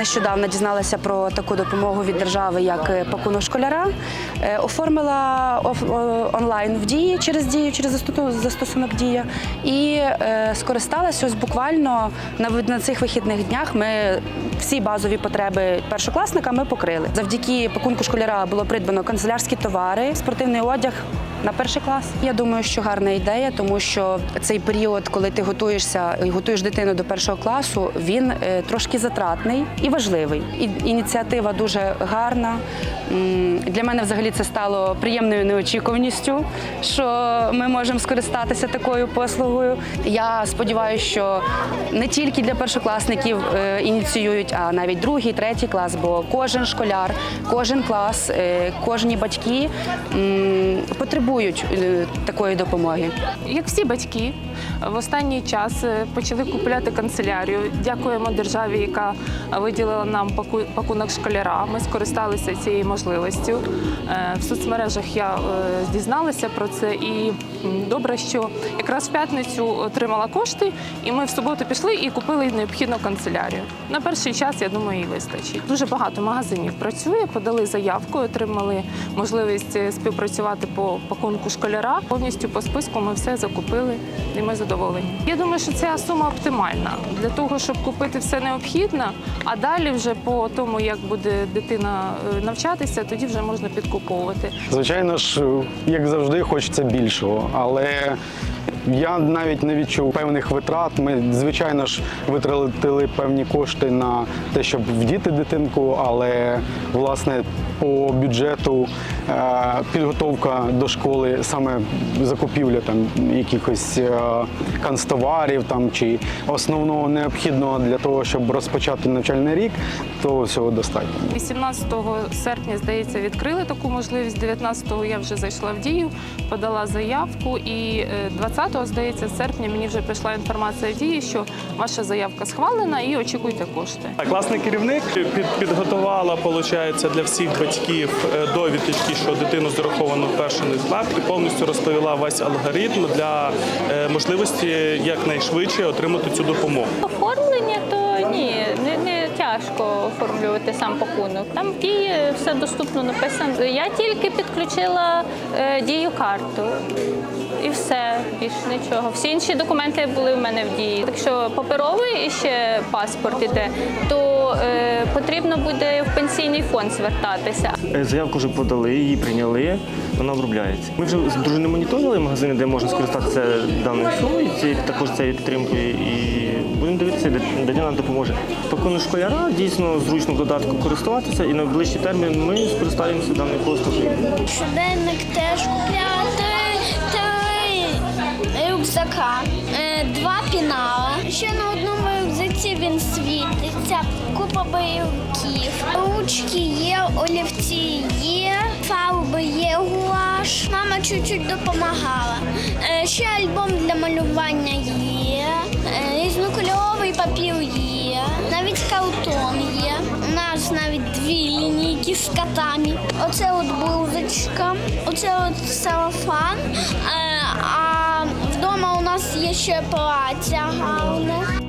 Нещодавно дізналася про таку допомогу від держави, як е, пакунок школяра. Е, Оформила онлайн в дії через дію, через застосунок дія. І е, скористалася ось буквально на, цих вихідних днях. Ми всі базові потреби першокласника ми покрили. Завдяки пакунку школяра було придбано канцелярські товари, спортивний одяг. На перший клас я думаю, що гарна ідея, тому що цей період, коли ти готуєшся і готуєш дитину до першого класу, він трошки затратний і важливий. І ініціатива дуже гарна. Для мене взагалі це стало приємною неочікуваністю, що ми можемо скористатися такою послугою. Я сподіваюся, що не тільки для першокласників е, ініціюють, а навіть другий, третій клас, бо кожен школяр, кожен клас, е, кожні батьки потребують е, такої допомоги. Як всі батьки, в останній час е, почали купувати канцелярію. Дякуємо державі, яка виділила нам пакунок школяра. Ми скористалися цією можливістю. Е, В соцмережах я е, дізналася про це, і добре, що якраз в п'ятницю отримала кошти, і ми в суботу пішли і купили необхідну канцелярію. На перший час, я думаю, їй вистачить. Дуже багато магазинів працює, подали заявку, отримали можливість співпрацювати по пакунку школяра. Повністю по списку ми все закупили і ми задоволені. Я думаю, що ця сума оптимальна для того, щоб купити все необхідне, а далі вже по тому, як буде дитина е, навчатися, тоді вже можна підкуповувати. Звичайно ж, як завжди, хочеться більшого, але я навіть не відчув певних витрат. Ми, звичайно ж, витратили певні кошти на те, щоб вдіти дитинку, але власне по бюджету е, підготовка до школи, саме закупівля там якихось е, канцтоварів там чи основного необхідного для того, щоб розпочати навчальний рік, то всього достатньо. 18 серпня, здається, відкрили таку можливість. 19-го я вже зайшла в дію, подала заявку. І е, 20-го, здається, серпня мені вже прийшла інформація в дії, що ваша заявка схвалена і очікуйте кошти. Класний керівник під, підготувала, виходить, для всіх батьків е, довідки, що дитину зараховано в перший склад, і повністю розповіла весь алгоритм для е, можливості якнайшвидше отримати цю допомогу. Оформлення то ні, не, не тяжко оформлювати сам пакунок. Там в дії все доступно написано. Я тільки підключила е, дію карту. І все, більше нічого. Всі інші документи були в мене в дії. Якщо паперовий і ще паспорт іде, то е, потрібно буде в пенсійний фонд звертатися. Е, Заявку вже подали, її прийняли, вона обробляється. Ми вже з дружиною моніторили магазини, де можна скористатися даною сумою, ці- також цією підтримкою, і будемо дивитися, де де нам допоможе. Пакунок школяра дійсно зручно в додатку користуватися, і на ближчий термін ми скористаємося даною послугою. Щоденник теж купляти три рюкзака, е, два пінала. Ще на одному рюкзаці він світиться, купа бойовиків. Ручки є, олівці є, фарби є, гуаш. Мама чуть-чуть допомагала. Е, Ще альбом для малювання є, е, різнокольоровий папір є, навіть картон є. У нас навіть дві лінійки з котами. Оце от блузочка, оце от сарафан. А вдома у нас є ще плаття гарне.